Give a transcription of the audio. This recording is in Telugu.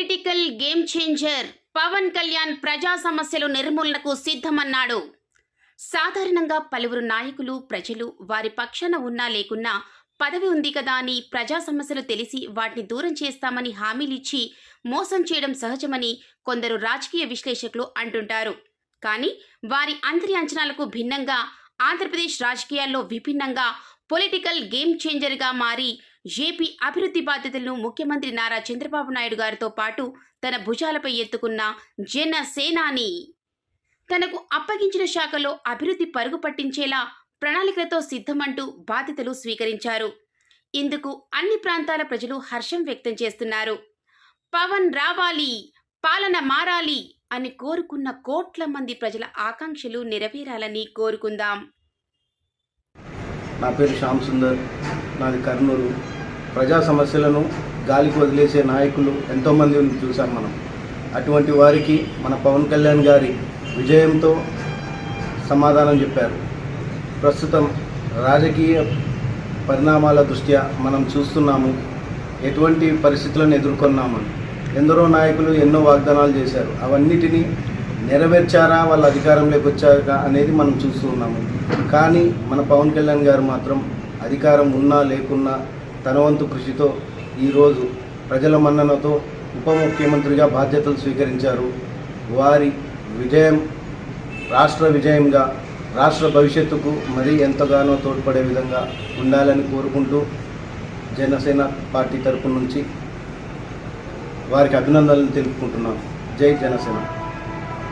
Political game changer Pawan Kalyan ప్రజా సమస్యలు నిర్మూలనకు సిద్ధమన్నాడు. సాధారణంగా పలువురు నాయకులు ప్రజలు వారి పక్షాన ఉన్నా లేకున్నా పదవి ఉంది కదా అని ప్రజా సమస్యలు తెలిసి వాటిని దూరం చేస్తామని హామీలిచ్చి మోసం చేయడం సహజమని కొందరు రాజకీయ విశ్లేషకులు అంటుంటారు. కానీ వారి అంతరి అంచనాలకు భిన్నంగా ఆంధ్రప్రదేశ్ రాజకీయాల్లో విభిన్నంగా పొలిటికల్ గేమ్ చేంజర్గా మారి ఏపీ అభివృద్ధి బాధ్యతలను ముఖ్యమంత్రి నారా చంద్రబాబు నాయుడు గారితో పాటు తన భుజాలపై ఎత్తుకున్న జన సేనాని తనకు అప్పగించిన శాఖలో అభివృద్ధి పరుగు పట్టించేలా ప్రణాళికలతో సిద్ధమంటూ బాధ్యతలు స్వీకరించారు. ఇందుకు అన్ని ప్రాంతాల ప్రజలు హర్షం వ్యక్తం చేస్తున్నారు. పవన్ రావాలి పాలన మారాలి అని కోరుకున్న కోట్ల మంది ప్రజల ఆకాంక్షలు నెరవేరాలని కోరుకుందాం. నా పేరు శ్యామ్ సుందర్ నాది కర్నూలు. ప్రజా సమస్యలను గాలికి వదిలేసే నాయకులు ఎంతోమంది ఉంది చూసాం మనం. అటువంటి వారికి మన పవన్ కళ్యాణ్ గారి విజయంతో సమాధానం చెప్పారు. ప్రస్తుతం రాజకీయ పరిణామాల దృష్ట్యా మనం చూస్తున్నాము ఎటువంటి పరిస్థితులను ఎదుర్కొన్నామని ఎందరో నాయకులు ఎన్నో వాగ్దానాలు చేశారు. అవన్నిటినీ నెరవేర్చారా వాళ్ళ అధికారంలోకి వచ్చాక అనేది మనం చూస్తూ ఉన్నాము. కానీ మన పవన్ కళ్యాణ్ గారు మాత్రం అధికారం ఉన్నా లేకున్నా తన వంతు కృషితో ఈరోజు ప్రజల మన్ననతో ఉప ముఖ్యమంత్రిగా బాధ్యతలు స్వీకరించారు. వారి విజయం రాష్ట్ర విజయంగా రాష్ట్ర భవిష్యత్తుకు మరీ ఎంతగానో తోడ్పడే విధంగా ఉండాలని కోరుకుంటూ జనసేన పార్టీ తరపు నుంచి వారికి అభినందనలు తెలుపుకుంటున్నాను. జై జనసేన.